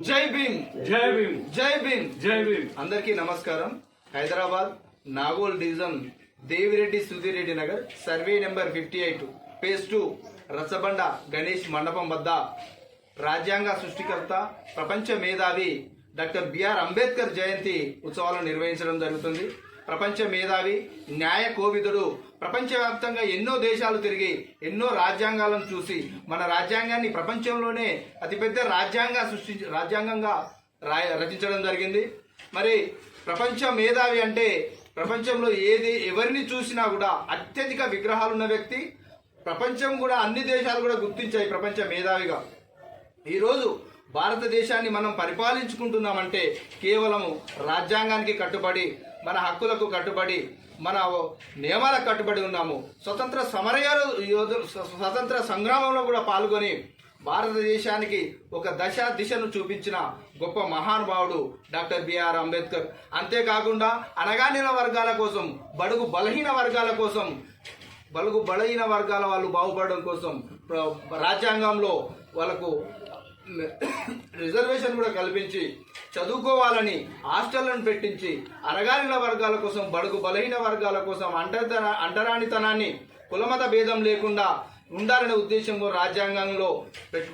జై భీమ్. జై భీమ్. జై భీమ్. జై భీమ్. అందరికీ నమస్కారం. Hyderabad Nagole division Devireddy Sudhireddy Nagar survey number fifty eight page two రచ్చబండ గణేష్ మండపం వద్ద రాజ్యాంగ సృష్టికర్త ప్రపంచ మేధావి డాక్టర్ బిఆర్ అంబేద్కర్ జయంతి ఉత్సవాలను నిర్వహించడం జరుగుతుంది. ప్రపంచ మేధావి న్యాయ కోవిదుడు ప్రపంచవ్యాప్తంగా ఎన్నో దేశాలు తిరిగి ఎన్నో రాజ్యాంగాలను చూసి మన రాజ్యాంగాన్ని ప్రపంచంలోనే అతిపెద్ద రాజ్యాంగ సృష్టి రాజ్యాంగంగా రాయ రచించడం జరిగింది. మరి ప్రపంచ మేధావి అంటే ప్రపంచంలో ఏది ఎవరిని చూసినా కూడా అత్యధిక విగ్రహాలు ఉన్న వ్యక్తి. ప్రపంచం కూడా అన్ని దేశాలు కూడా గుర్తించాయి ప్రపంచ మేధావిగా. ఈరోజు భారతదేశాన్ని మనం పరిపాలించుకుంటున్నామంటే కేవలం రాజ్యాంగానికి కట్టుబడి మన హక్కులకు కట్టుబడి మన నియమాలకు కట్టుబడి ఉన్నాము. స్వతంత్ర సమరయాలు స్వతంత్ర సంగ్రామంలో కూడా పాల్గొని భారతదేశానికి ఒక దశ దిశను చూపించిన గొప్ప మహానుభావుడు డాక్టర్ బిఆర్ అంబేద్కర్. అంతేకాకుండా అనగానిన వర్గాల కోసం బడుగు బలహీన వర్గాల కోసం బలుగు బలహీన వర్గాల వాళ్ళు బాగుపడడం కోసం రాజ్యాంగంలో వాళ్ళకు రిజర్వేషన్ కూడా కల్పించి చదువుకోవాలని హాస్టళ్ళను పెట్టించి అరగాలిన వర్గాల కోసం బడుగు బలహీన వర్గాల కోసం అంటతన అంటరానితనాన్ని కులమత భేదం లేకుండా ఉండాలనే ఉద్దేశంలో రాజ్యాంగంలో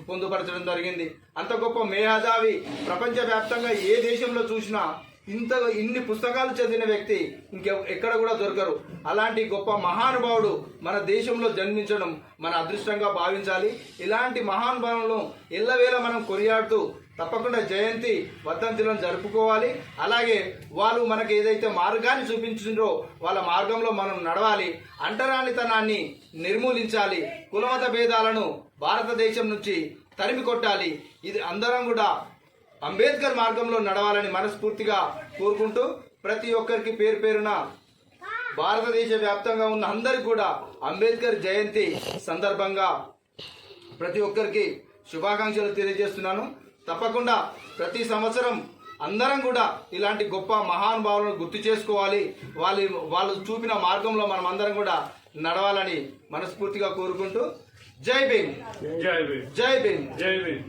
పొందుపరచడం జరిగింది. అంత గొప్ప మేధావి ప్రపంచవ్యాప్తంగా ఏ దేశంలో చూసినా ఇంత ఇన్ని పుస్తకాలు చదివిన వ్యక్తి ఇంకె ఎక్కడ కూడా దొరకరు. అలాంటి గొప్ప మహానుభావుడు మన దేశంలో జన్మించడం మన అదృష్టంగా భావించాలి. ఇలాంటి మహానుభావులను ఎల్లవేళ మనం కొనియాడుతూ తప్పకుండా జయంతి వర్ధంతులను జరుపుకోవాలి. అలాగే వాళ్ళు మనకి ఏదైతే మార్గాన్ని చూపించిండ్రో వాళ్ళ మార్గంలో మనం నడవాలి. అంటరానితనాన్ని నిర్మూలించాలి. కులమత భేదాలను భారతదేశం నుంచి తరిమి కొట్టాలి. ఇది అందరం కూడా అంబేద్కర్ మార్గంలో నడవాలని మనస్ఫూర్తిగా కోరుకుంటూ ప్రతి ఒక్కరికి పేరు పేరున భారతదేశ వ్యాప్తంగా ఉన్న అందరికి కూడా అంబేద్కర్ జయంతి సందర్భంగా ప్రతి ఒక్కరికి శుభాకాంక్షలు తెలియజేస్తున్నాను. తప్పకుండా ప్రతి సంవత్సరం అందరం కూడా ఇలాంటి గొప్ప మహానుభావులను గుర్తు చేసుకోవాలి. వాళ్ళు వాళ్ళు చూపిన మార్గంలో మనం అందరం కూడా నడవాలని మనస్ఫూర్తిగా కోరుకుంటూ జై భీమ్. జై భీమ్. జై భీమ్. జై భీమ్.